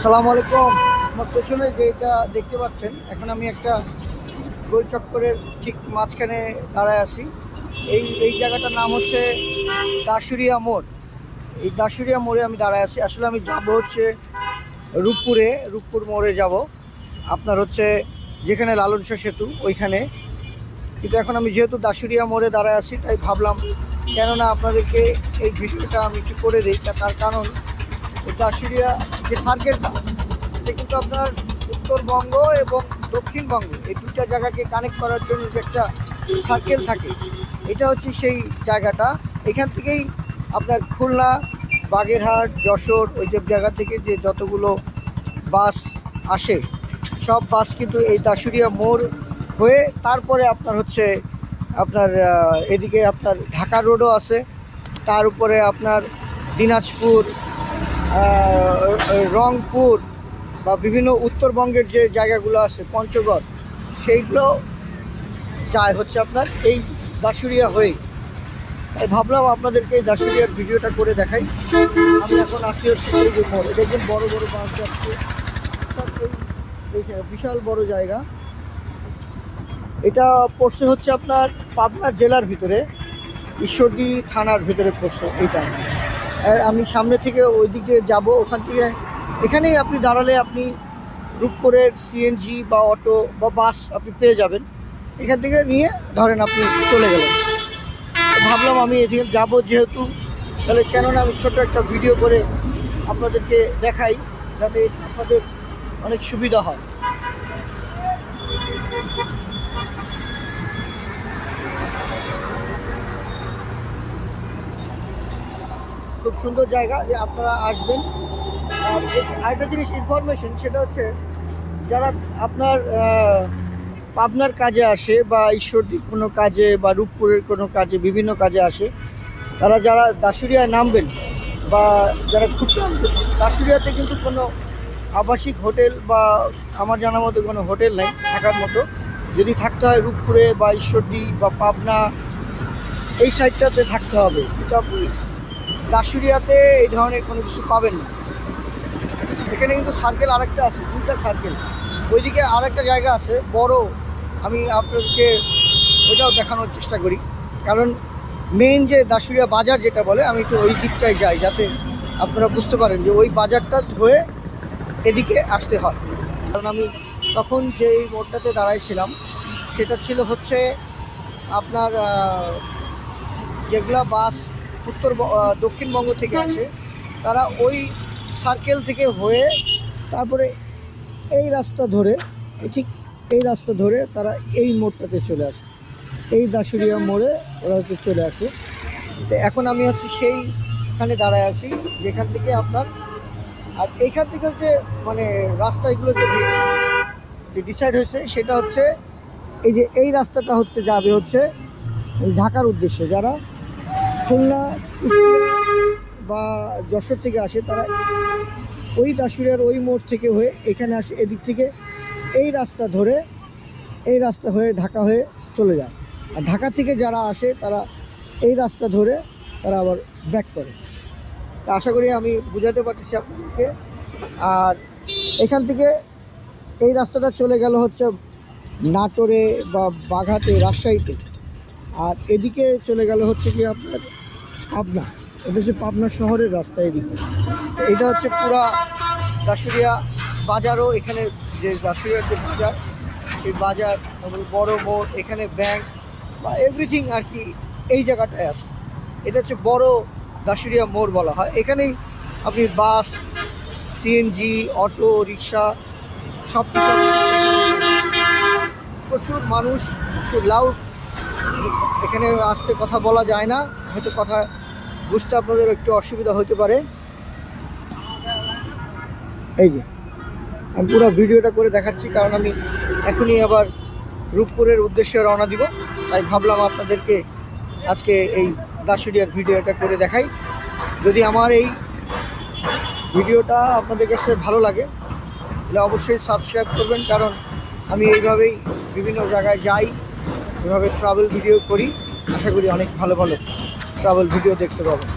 আসসালামু আলাইকুম। আমার পেছনে যে এটা দেখতে পাচ্ছেন, এখন আমি একটা গোল চক্করের ঠিক মাঝখানে দাঁড়ায় আছি। এই এই জায়গাটার নাম হচ্ছে দাসুরিয়া মোড়। এই দাসুরিয়া মোড়ে আমি দাঁড়ায় আছি। আসলে আমি যাব হচ্ছে রূপপুরে, রূপপুর মোড়ে যাব। আপনার হচ্ছে যেখানে লালন শাহ সেতু, ওইখানে। কিন্তু এখন আমি যেহেতু দাসুরিয়া মোড়ে দাঁড়ায় আছি, তাই ভাবলাম কেননা আপনাদেরকে এই ভিডিওটা আমি একটু করে দিই। তার কারণ দাসুরিয়া যে সার্কেলটা এটা কিন্তু আপনার উত্তরবঙ্গ এবং দক্ষিণবঙ্গ, এই দুইটা জায়গাকে কানেক্ট করার জন্য যে একটা সার্কেল থাকে, এটা হচ্ছে সেই জায়গাটা। এখান থেকেই আপনার খুলনা, বাগেরহাট, যশোর, ওই যে জায়গা থেকে যে যতগুলো বাস আসে, সব বাস কিন্তু এই দাসুরিয়া মোড় হয়ে তারপরে আপনার হচ্ছে আপনার এদিকে আপনার ঢাকা রোডও আছে, তার উপরে আপনার দিনাজপুর রংপুর বা বিভিন্ন উত্তরবঙ্গের যে জায়গাগুলো আছে, পঞ্চগড়, সেইগুলো যায় হচ্ছে আপনার এই দাসুরিয়া হয়ে তাই ভাবলাম আপনাদেরকে এই দাসুরিয়ার ভিডিওটা করে দেখাই। আমি এখন আসি হচ্ছে এই যে একদম বড় বড় বাস যাচ্ছে এই বিশাল বড় জায়গা। এটা পড়ছে হচ্ছে আপনার পাবনা জেলার ভিতরে। ঈশ্বরদী থানার ভিতরে পড়ছে এইটা। আমি সামনে থেকে ওই দিকে যাব, ওখান থেকে এখানেই আপনি দাঁড়ালে আপনি রূপপুরের সিএনজি বা অটো বা বাস আপনি পেয়ে যাবেন। এখান থেকে নিয়ে ধরেন আপনি চলে গেলেন। ভাবলাম আমি এদিকে যাব যেহেতু, তাহলে কেননা আমি ছোট একটা ভিডিও করে আপনাদেরকে দেখাই, যাতে আপনাদের অনেক সুবিধা হয়। খুব সুন্দর জায়গা যে আপনারা আসবেন। আর এক- আরেকটা জিনিস ইনফরমেশন সেটা হচ্ছে যারা আপনার পাবনার কাজে আসে বা ঈশ্বরদীর কোনো কাজে বা রূপপুরের কোনো কাজে, বিভিন্ন কাজে আসে, তারা যারা দাসুরিয়ায় নামবেন বা যারা খুঁজে দাসুরিয়াতে কিন্তু কোনো আবাসিক হোটেল বা আমার জানার মতো কোনো হোটেল নেই থাকার মতো। যদি থাকতে হয় রূপপুরে বা ঈশ্বরদী বা পাবনা, এই সাইডটাতে থাকতে হবে। আপনি দাসুরিয়াতে এই ধরনের কোনো কিছু পাবেন না। এখানে কিন্তু সার্কেল আরেকটা আছে, দুইটা সার্কেল ওইদিকে আরেকটা জায়গা আছে, বড়। আমি আপনাদেরকে ওইটাও দেখানোর চেষ্টা করি। কারণ মেইন যে দাসুরিয়া বাজার যেটা বলে, আমি তো ওই দিকটায় যাই যাতে আপনারা বুঝতে পারেন যে ওই বাজারটা ধরে এদিকে আসতে হয়। কারণ আমি তখন যেই মোড়টাতে দাঁড়াইছিলাম, সেটা ছিল হচ্ছে আপনার যেগুলা বাস উত্তর দক্ষিণবঙ্গ থেকে আসে। তারা ওই সার্কেল থেকে হয়ে তারপরে এই রাস্তা ধরে ঠিক এই রাস্তা ধরে তারা এই মোড়টাতে চলে আসে। এই দাসুরিয়া মোড়ে ওরা হচ্ছে চলে আসে। তো এখন আমি হচ্ছে সেইখানে দাঁড়ায় আছি, যেখান থেকে আপনার আর এইখান থেকে হচ্ছে মানে রাস্তা এগুলো যে ডিসাইড হয়েছে সেটা হচ্ছে এই যে এই রাস্তাটা হচ্ছে যাবে হচ্ছে ঢাকার উদ্দেশ্যে যারা খুলনা বা যশোর থেকে আসে তারা ওই দাসুরিয়ার ওই মোড় থেকে হয়ে এখানে আসে এদিক থেকে। এই রাস্তা ধরে, এই রাস্তা হয়ে ঢাকা হয়ে চলে যায়। আর ঢাকা থেকে যারা আসে তারা এই রাস্তা ধরে তারা আবার ব্যাক করে। তা আশা করি আমি বুঝাতে পারতেছি আপনাদেরকে। আর এখান থেকে এই রাস্তাটা চলে গেল হচ্ছে নাটোরে বা বাঘাতে, রাজশাহীতে। আর এদিকে চলে গেল হচ্ছে কি আপনার পাবনা। এটা হচ্ছে পাবনা শহরের রাস্তা এদিকে। এটা হচ্ছে পুরা দাসুরিয়া বাজারও এখানে যে দাসুরিয়ার যে বাজার, সেই বাজার তারপরে বড় মোড়, এখানে ব্যাংক বা এভরিথিং আর কি এই জায়গাটায় আছে। এটা হচ্ছে বড় দাসুরিয়া মোড় বলা হয়। এখানেই আপনি বাস সিএনজি অটো, রিক্সা সব কিছু প্রচুর মানুষ লাউড এখানে আসতে কথা বলা যায় না, হয়তো কথা বুঝতে আপনাদের একটু অসুবিধা হতে পারে। এই যে, আমি পুরো ভিডিওটা করে দেখাচ্ছি, কারণ আমি এখনই আবার রূপপুরের উদ্দেশ্যে রওনা দিব। তাই ভাবলাম আপনাদেরকে আজকে এই দাসুরিয়ার ভিডিওটা করে দেখাই। যদি আমার এই ভিডিওটা আপনাদের কাছে ভালো লাগে, তাহলে অবশ্যই সাবস্ক্রাইব করবেন, কারণ আমি এইভাবেই বিভিন্ন জায়গায় যাই এভাবে ট্রাভেল ভিডিও করি। আশা করি অনেক ভালো ভালো। ট্রাভেল ভিডিও দেখতে পাবেন।